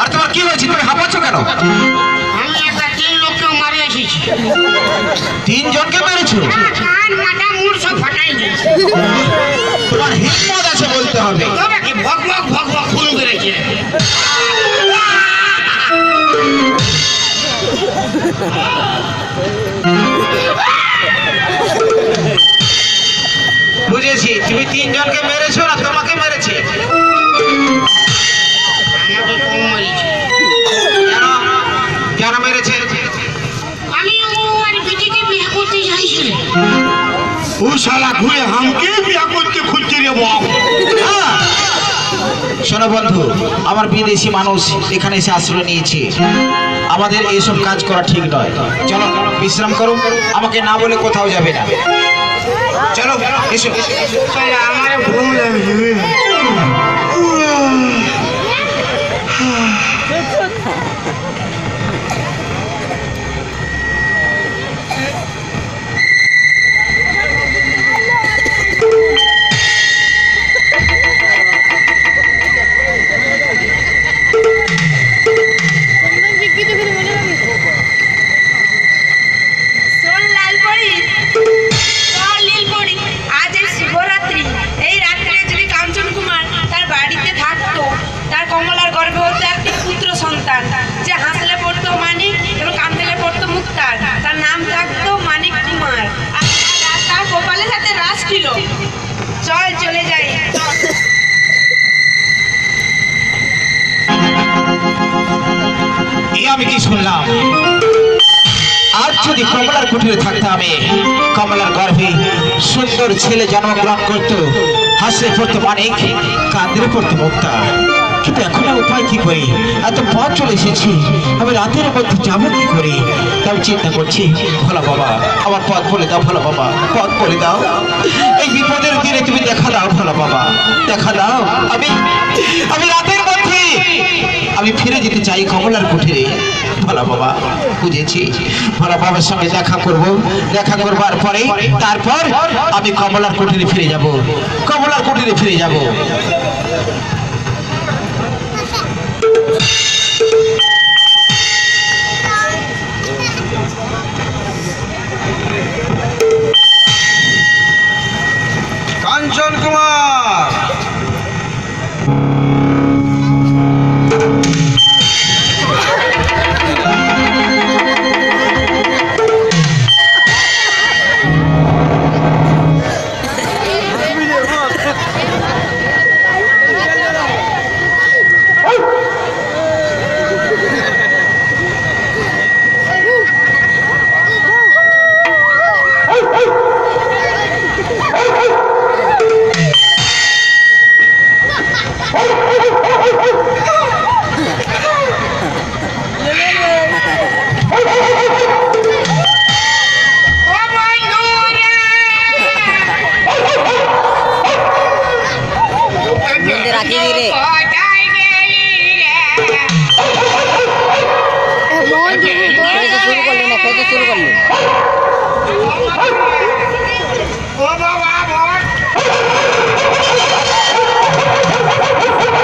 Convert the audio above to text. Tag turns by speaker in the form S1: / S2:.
S1: আর তোমার কি হয়েছে? তুমি হাঁপাচ্ছ কেন?
S2: আমি একটা তিন লোককে মারে এসেছি।
S1: তিনজনকে মেরেছো?
S2: কান মাথা মুড় সব ফাটাই দিয়েছি।
S1: তোমার হিম্মত আছে বলতে হবে।
S2: তবে কি ভক ভক ভক ভক খুন করেছে?
S1: বুঝেছি তুমি তিনজনকে
S3: ও শালা ঘুরে হামকে বিয়া করতে খুঁজছে রে বাপ।
S1: হ্যাঁ। শোনো বন্ধু আমার বিদেশি মানুষ এখানে এসে আশ্রয় নিয়েছে। আমাদের এইসব কাজ করা ঠিক নয়। চলো বিশ্রাম করো। আমাকে না বলে কোথাও যাবে না। চলো এসো।
S2: আমার ঘুম লাগছে।
S4: সন্তান যে হাসলে পড়তো মানিক এবং কান্দলে পড়তো মুক্তার। তার নাম থাকতো মানিক কুমার। আর আর তার গোপালের সাথে রাস ছিল চল চলে যাই।
S1: আমি কি শুনলাম? আজ যদি কমলার কুটিরে থাকতে আমি, কমলার গর্ভে সুন্দর ছেলে জন্মগ্রহণ করতো, হাসলে পড়তো মানিক, কাঁদলে পড়তো মুক্তা কিন্তু এখন উপায় কি করি এত পথ চলে এসেছি। আমি রাতের মধ্যে যাব কি করে? তাই চিন্তা করছি, ভালো বাবা, আমার পথ বলে দাও, ভালো বাবা, পথ বলে দাও। এই বিপদের দিনে তুমি দেখা দাও, ভালো বাবা, দেখা দাও। আমি আমি রাতের মধ্যে, আমি ফিরে যেতে চাই কমলার কুঠিরে। ভালো বাবা, বুঝেছি। ভালো বাবার সঙ্গে দেখা করব। দেখা করবার পরে, তারপর আমি কমলার কুঠিরে ফিরে যাব। কমলার কুঠিরে ফিরে যাব।
S3: কাঞ্চন কুমার